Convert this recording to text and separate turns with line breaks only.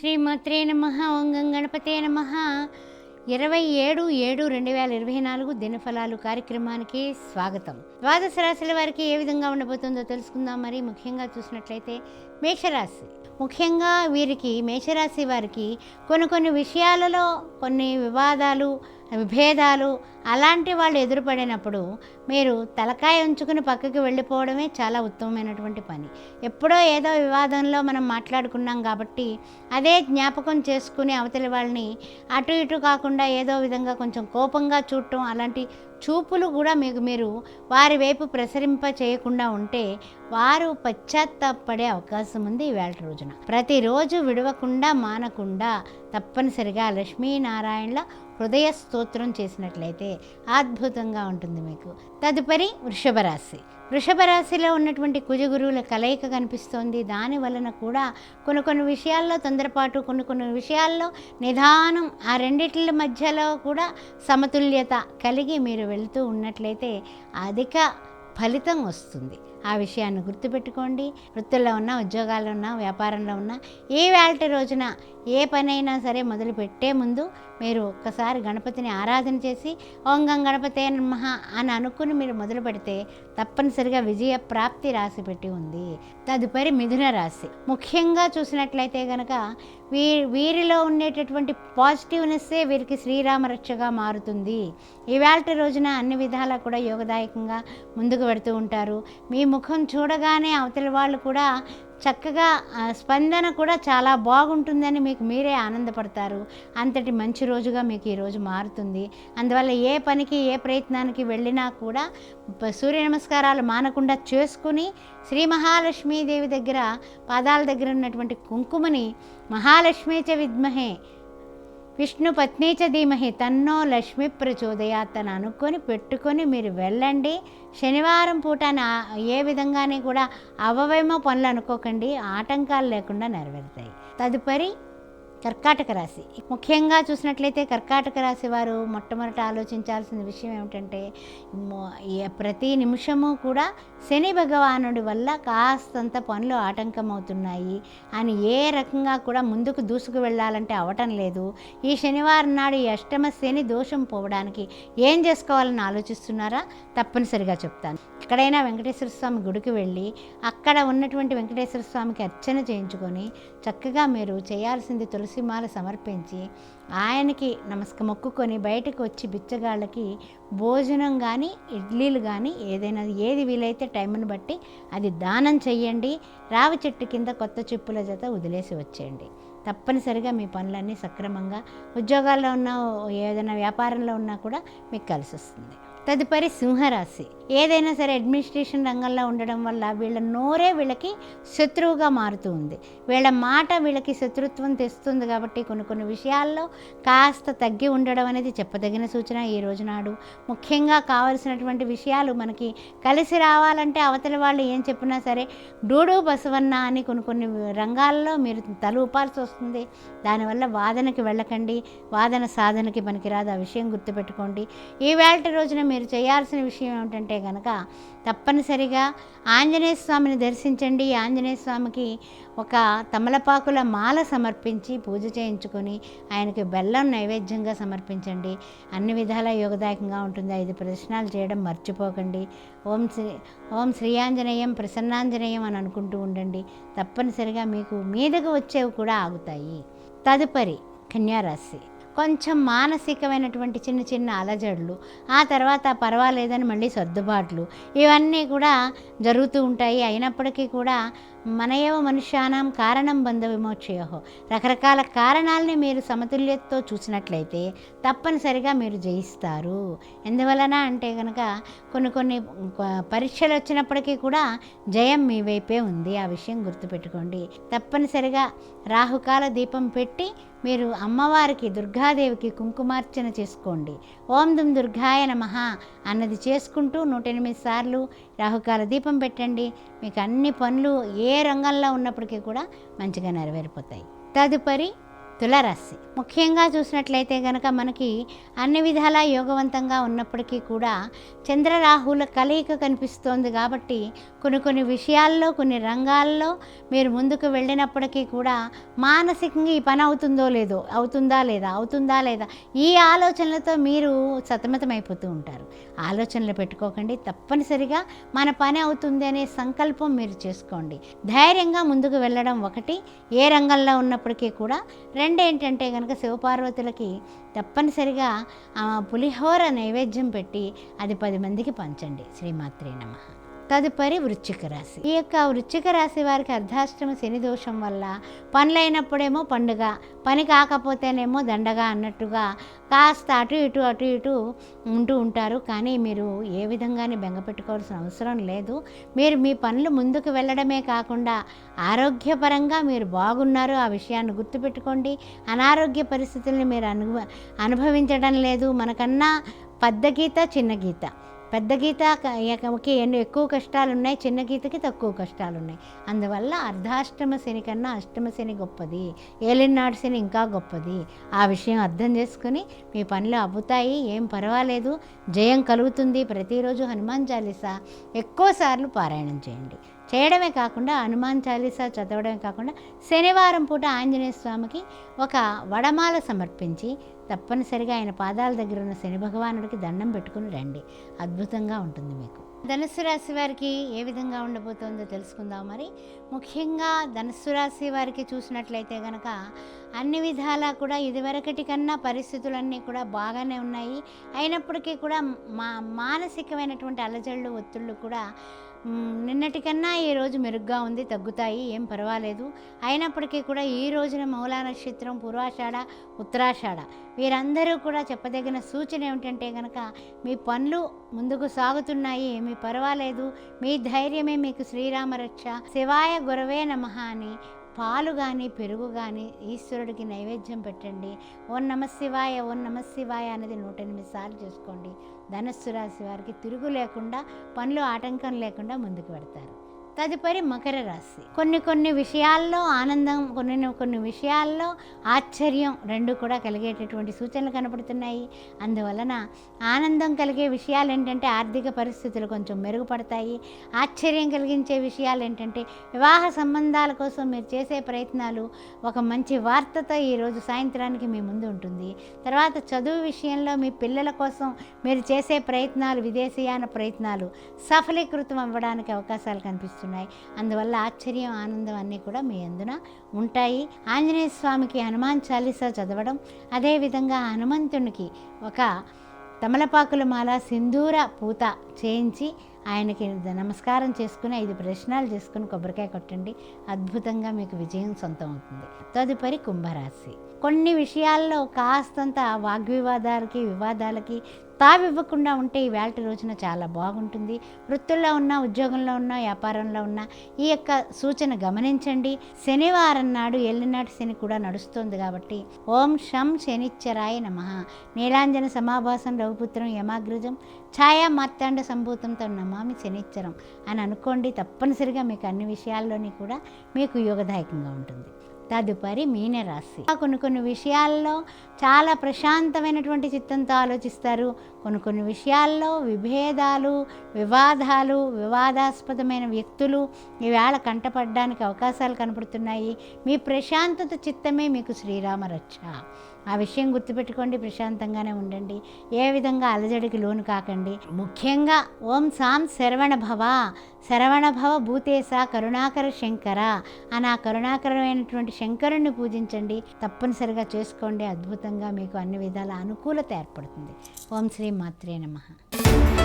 శ్రీమాత్రే నమ ఓం గణపతే నమ. ఇరవై ఏడు ఏడు రెండు వేల ఇరవై నాలుగు దినఫలాలు కార్యక్రమానికి స్వాగతం. ద్వాదశ రాశుల వారికి ఏ విధంగా ఉండబోతుందో తెలుసుకుందాం. మరి ముఖ్యంగా చూసినట్లయితే మేషరాశి. ముఖ్యంగా వీరికి మేషరాశి వారికి కొన్ని కొన్ని విషయాలలో కొన్ని వివాదాలు విభేదాలు అలాంటి వాళ్ళు ఎదురుపడినప్పుడు మీరు తలకాయ ఉంచుకుని పక్కకి వెళ్ళిపోవడమే చాలా ఉత్తమమైనటువంటి పని. ఎప్పుడో ఏదో వివాదంలో మనం మాట్లాడుకున్నాం కాబట్టి అదే జ్ఞాపకం చేసుకుని అవతలి వాళ్ళని అటు ఇటు కాకుండా ఏదో విధంగా కొంచెం కోపంగా చూడటం అలాంటి చూపులు కూడా మీకు మీరు వారి వైపు ప్రసరింప చేయకుండా ఉంటే వారు పశ్చాత్తాపడే అవకాశం ఉంది ఈవేళ రోజున. ప్రతిరోజు విడవకుండా మానకుండా తప్పనిసరిగా లక్ష్మీనారాయణల హృదయ స్తోత్రం చేసినట్లయితే అద్భుతంగా ఉంటుంది మీకు. తదుపరి వృషభ రాశి వృషభ రాశిలో ఉన్నటువంటి కుజగురువుల కలయిక కనిపిస్తోంది. దాని వలన కూడా కొన్ని కొన్ని విషయాల్లో తొందరపాటు కొన్ని కొన్ని విషయాల్లో నిదానం ఆ రెండిట్ల మధ్యలో కూడా సమతుల్యత కలిగి మీరు వెళుతూ ఉన్నట్లయితే అధిక ఫలితం వస్తుంది. ఆ విషయాన్ని గుర్తుపెట్టుకోండి. వృత్తుల్లో ఉన్నా ఉద్యోగాల్లో ఉన్నా వ్యాపారంలో ఉన్నా ఏ వేళటి రోజున ఏ పనైనా సరే మొదలు పెట్టే ముందు మీరు ఒక్కసారి గణపతిని ఆరాధన చేసి ఓం గం గణపతే నమః అని అనుకుని మీరు మొదలు పెడితే తప్పనిసరిగా విజయ ప్రాప్తి రాసి పెట్టి ఉంది. తదుపరి మిథున రాశి. ముఖ్యంగా చూసినట్లయితే కనుక వీ వీరిలో ఉండేటటువంటి పాజిటివ్నెస్సే వీరికి శ్రీరామ రక్షగా మారుతుంది. ఈవేళ రోజున అన్ని విధాలా కూడా యోగదాయకంగా ముందుకు పెడుతూ ఉంటారు. మీ ముఖం చూడగానే అవతలి వాళ్ళు కూడా చక్కగా స్పందన కూడా చాలా బాగుంటుందని మీకు మీరే ఆనందపడతారు. అంతటి మంచి రోజుగా మీకు ఈరోజు మారుతుంది. అందువల్ల ఏ పనికి ఏ ప్రయత్నానికి వెళ్ళినా కూడా సూర్య నమస్కారాలు మానకుండా చేసుకుని శ్రీ మహాలక్ష్మీదేవి దగ్గర పాదాల దగ్గర ఉన్నటువంటి కుంకుమని మహాలక్ష్మీ చ విద్మహే విష్ణు పత్ని చ ధీమహి తన్నో లక్ష్మి ప్రచోదయాత్ అని అనుకొని పెట్టుకొని మీరు వెళ్ళండి. శనివారం పూట ఏ విధంగానే కూడా అవవేమో పనులు అనుకోకండి ఆటంకాలు లేకుండా నెరవేరుతాయి. తదుపరి కర్కాటక రాశి. ముఖ్యంగా చూసినట్లయితే కర్కాటక రాశి వారు మొట్టమొదట ఆలోచించాల్సిన విషయం ఏమిటంటే ప్రతి నిమిషము కూడా శని భగవానుడి వల్ల కాస్తంత పనులు ఆటంకం అవుతున్నాయి అని ఏ రకంగా కూడా ముందుకు దూసుకు వెళ్ళాలంటే అవటం లేదు. ఈ శనివారం నాడు ఈ అష్టమ శని దోషం పోవడానికి ఏం చేసుకోవాలని ఆలోచిస్తున్నారా? తప్పనిసరిగా చెప్తాను. ఎక్కడైనా వెంకటేశ్వర స్వామి గుడికి వెళ్ళి అక్కడ ఉన్నటువంటి వెంకటేశ్వర స్వామికి అర్చన చేయించుకొని చక్కగా మీరు చేయాల్సింది తులసిమాల సమర్పించి ఆయనకి నమస్క మొక్కుకొని బయటకు వచ్చి బిచ్చగాళ్ళకి భోజనం కానీ ఇడ్లీలు కానీ ఏదైనా ఏది వీలైతే టైంను బట్టి అది దానం చెయ్యండి. రావి చెట్టు కింద కొత్త చెప్పుల జత వదిలేసి వచ్చేయండి. తప్పనిసరిగా మీ పనులన్నీ సక్రమంగా ఉద్యోగాల్లో ఉన్న ఏదైనా వ్యాపారంలో ఉన్నా కూడా మీకు కలిసి వస్తుంది తదుపరి సింహరాశి. ఏదైనా సరే అడ్మినిస్ట్రేషన్ రంగంలో ఉండడం వల్ల వీళ్ళ నోరే వీళ్ళకి శత్రువుగా మారుతూ ఉంది. వీళ్ళ మాట వీళ్ళకి శత్రుత్వం తెస్తుంది కాబట్టి కొన్ని కొన్ని విషయాల్లో కాస్త తగ్గి ఉండడం అనేది చెప్పదగిన సూచన ఈ రోజు నాడు. ముఖ్యంగా కావలసినటువంటి విషయాలు మనకి కలిసి రావాలంటే అవతలి వాళ్ళు ఏం చెప్పినా సరే డూడు బసవన్న అని కొన్ని కొన్ని రంగాల్లో మీరు తల ఊపాల్సి వస్తుంది. దానివల్ల వాదనకి వెళ్ళకండి. వాదన సాధనకి పనికిరాదు. ఆ విషయం గుర్తుపెట్టుకోండి. ఈ రోజున మీరు చేయాల్సిన విషయం ఏమిటంటే కనుక తప్పనిసరిగా ఆంజనేయ స్వామిని దర్శించండి. ఆంజనేయ స్వామికి ఒక తమలపాకుల మాల సమర్పించి పూజ చేయించుకొని ఆయనకి బెల్లం నైవేద్యంగా సమర్పించండి. అన్ని విధాల యోగదాయకంగా ఉంటుంది. ఐదు ప్రదర్శనాలు చేయడం మర్చిపోకండి. ఓం శ్రీ ఓం శ్రీయాంజనేయం ప్రసన్నాంజనేయం అని అనుకుంటూ ఉండండి. తప్పనిసరిగా మీకు మీదకు వచ్చేవి కూడా ఆగుతాయి. తదుపరి కన్యారాశి. కొంచెం మానసికమైనటువంటి చిన్న చిన్న అలజడులు ఆ తర్వాత పర్వాలేదని మళ్ళీ సర్దుబాట్లు ఇవన్నీ కూడా జరుగుతూ ఉంటాయి. అయినప్పటికీ కూడా మనయవ మనుష్యానం కారణం బంధ విమోక్షయోహో రకరకాల కారణాలని మీరు సమతుల్యతతో చూసినట్లయితే తప్పనిసరిగా మీరు జయిస్తారు. ఎందువలన అంటే కనుక కొన్ని కొన్ని పరీక్షలు వచ్చినప్పటికీ కూడా జయం మీ వైపే ఉంది. ఆ విషయం గుర్తుపెట్టుకోండి. తప్పనిసరిగా రాహుకాల దీపం పెట్టి మీరు అమ్మవారికి దుర్గాదేవికి కుంకుమార్చన చేసుకోండి. ఓం దుమ్ దుర్గాయ నమః అన్నది చేసుకుంటూ నూట ఎనిమిది సార్లు రాహుకాల దీపం పెట్టండి. మీకు అన్ని పనులు ఏ ఏ రంగంలో ఉన్నప్పటికీ కూడా మంచిగా నెరవేరిపోతాయి. తదుపరి తులరాశి. ముఖ్యంగా చూసినట్లయితే గనక మనకి అన్ని విధాలా యోగవంతంగా ఉన్నప్పటికీ కూడా చంద్రరాహుల కలయిక కనిపిస్తోంది కాబట్టి కొన్ని కొన్ని విషయాల్లో కొన్ని రంగాల్లో మీరు ముందుకు వెళ్ళినప్పటికీ కూడా మానసికంగా ఈ పని అవుతుందో లేదో అవుతుందా లేదా అవుతుందా లేదా ఈ ఆలోచనలతో మీరు సతమతమైపోతూ ఉంటారు. ఆలోచనలు పెట్టుకోకండి తప్పనిసరిగా మన పని అవుతుంది అనే సంకల్పం మీరు చేసుకోండి. ధైర్యంగా ముందుకు వెళ్ళడం ఒకటి ఏ రంగంలో ఉన్నప్పటికీ కూడా ఏంటంటే కనుక శివపార్వతులకి తప్పనిసరిగా ఆ పులిహోర నైవేద్యం పెట్టి అది పది మందికి పంచండి. శ్రీమాత్రే నమ. తదుపరి వృశ్చిక రాశి. ఈ యొక్క వృశ్చిక రాశి వారికి అర్ధాష్టమ శని దోషం వల్ల పనులైనప్పుడేమో పండుగ పని కాకపోతేనేమో దండగా అన్నట్టుగా కాస్త అటు ఇటు అటు ఇటు ఉంటూ ఉంటారు. కానీ మీరు ఏ విధంగానే బెంగపెట్టుకోవాల్సిన అవసరం లేదు. మీరు మీ పనులు ముందుకు వెళ్ళడమే కాకుండా ఆరోగ్యపరంగా మీరు బాగున్నారు ఆ విషయాన్ని గుర్తుపెట్టుకోండి. అనారోగ్య పరిస్థితుల్ని మీరు అనుభ అనుభవించడం లేదు. మనకన్నా పెద్ద గీత చిన్న గీత. పెద్ద గీత కి ఎన్నో ఎక్కువ కష్టాలు ఉన్నాయి చిన్న గీతకి తక్కువ కష్టాలు ఉన్నాయి అందువల్ల అర్ధాష్టమ శని కన్నా అష్టమ శని గొప్పది ఏలినాడు శని ఇంకా గొప్పది. ఆ విషయం అర్థం చేసుకుని మీ పనులు అవ్వుతాయి ఏం పర్వాలేదు. జయం కలుగుతుంది ప్రతిరోజు హనుమాన్ చాలీసా. ఎక్కువసార్లు పారాయణం చేయండి. చేయడమే కాకుండా హనుమాన్ చాలీసా చదవడమే కాకుండా శనివారం పూట ఆంజనేయ స్వామికి ఒక వడమాల సమర్పించి తప్పనిసరిగా ఆయన పాదాల దగ్గర ఉన్న శని భగవానుడికి దండం పెట్టుకుని రండి. అద్భుతంగా ఉంటుంది మీకు. ధనుస్సు రాశి వారికి ఏ విధంగా ఉండబోతోందో తెలుసుకుందాం మరి. ముఖ్యంగా ధనుస్సు రాశి వారికి చూసినట్లయితే కనుక అన్ని విధాలా కూడా ఇదివరకటి కన్నా పరిస్థితులన్నీ కూడా బాగానే ఉన్నాయి. అయినప్పటికీ కూడా మా మానసికమైనటువంటి అలజళ్ళు ఒత్తిళ్ళు కూడా నిన్నటికన్నా ఈ రోజు మెరుగ్గా ఉంది తగ్గుతాయి ఏం పర్వాలేదు. అయినప్పటికీ కూడా ఈ రోజున మౌలా నక్షత్రం పూర్వాషాఢ ఉత్తరాషాఢ. వీరందరూ కూడా చెప్పదగిన సూచన ఏమిటంటే కనుక మీ పనులు ముందుకు సాగుతున్నాయి ఏమీ పర్వాలేదు. మీ ధైర్యమే మీకు శ్రీరామ రక్ష శివాయ గురవే నమ అని పాలు కానీ పెరుగు కానీ ఈశ్వరుడికి నైవేద్యం పెట్టండి. ఓం నమ శివాయ ఓం నమ శివాయ అనేది నూట ఎనిమిది సార్లు చేసుకోండి. ధనస్సు రాశి వారికి తిరుగు లేకుండా పనులు ఆటంకం లేకుండా ముందుకు పెడతారు తదుపరి మకర రాశి. కొన్ని కొన్ని విషయాల్లో ఆనందం కొన్ని కొన్ని విషయాల్లో ఆశ్చర్యం రెండు కూడా కలిగేటటువంటి సూచనలు కనపడుతున్నాయి. అందువలన ఆనందం కలిగే విషయాలు ఏంటంటే ఆర్థిక పరిస్థితులు కొంచెం మెరుగుపడతాయి. ఆశ్చర్యం కలిగించే విషయాలు ఏంటంటే వివాహ సంబంధాల కోసం మీరు చేసే ప్రయత్నాలు ఒక మంచి వార్తతో ఈరోజు సాయంత్రానికి మీ ముందు ఉంటుంది. తర్వాత చదువు విషయంలో మీ పిల్లల కోసం మీరు చేసే ప్రయత్నాలు విదేశీయాన ప్రయత్నాలు సఫలీకృతం అవ్వడానికి అవకాశాలు కనిపిస్తాయి కనిపిస్తున్నాయి అందువల్ల ఆశ్చర్యం ఆనందం అన్నీ కూడా మీ అందున ఉంటాయి. ఆంజనేయ స్వామికి హనుమాన్ చాలీసా చదవడం అదేవిధంగా హనుమంతునికి ఒక తమలపాకుల మాల సింధూర పూత చేయించి ఆయనకి నమస్కారం చేసుకుని ఐదు ప్రశ్నలు చేసుకుని కొబ్బరికాయ కొట్టండి. అద్భుతంగా మీకు విజయం సొంతం అవుతుంది తదుపరి కుంభరాశి. కొన్ని విషయాల్లో కాస్తంత వాగ్వివాదాలకి వివాదాలకి తావివ్వకుండా ఉంటే ఈ వేళ రోజున చాలా బాగుంటుంది. వృత్తుల్లో ఉన్న ఉద్యోగంలో ఉన్న వ్యాపారంలో ఉన్న ఈ యొక్క సూచన గమనించండి. శనివారం నాడు ఎల్లినాటి శని కూడా నడుస్తుంది కాబట్టి ఓం శం శనిచ్చరాయ నమ. నీలాంజన సమాభాసం రఘుపుత్రం యమాగ్రజం ఛాయా మార్తాండ సంభూతంతో నమామి శనిచ్చరం అని అనుకోండి తప్పనిసరిగా మీకు అన్ని విషయాల్లోని కూడా మీకు యోగదాయకంగా ఉంటుంది. తదుపరి మీనరాశి. కొన్ని కొన్ని విషయాల్లో చాలా ప్రశాంతమైనటువంటి చిత్తంతో ఆలోచిస్తారు. కొన్ని కొన్ని విషయాల్లో విభేదాలు వివాదాలు వివాదాస్పదమైన వ్యక్తులు ఈవేళ కంటపడడానికి అవకాశాలు కనపడుతున్నాయి. మీ ప్రశాంతత చిత్తమే మీకు శ్రీరామ రక్ష ఆ విషయం గుర్తుపెట్టుకోండి ప్రశాంతంగానే ఉండండి. ఏ విధంగా అలజడికి లోను కాకండి. ముఖ్యంగా ఓం సాం శరవణ భవ శరవణ భవ భూతేశ కరుణాకర శంకర అని ఆ కరుణాకరమైనటువంటి శంకరుణ్ణి పూజించండి. తప్పనిసరిగా చేసుకోండి. అద్భుతంగా మీకు అన్ని విధాల అనుకూలత ఏర్పడుతుంది. ఓం శ్రీ మాత్రే నమః.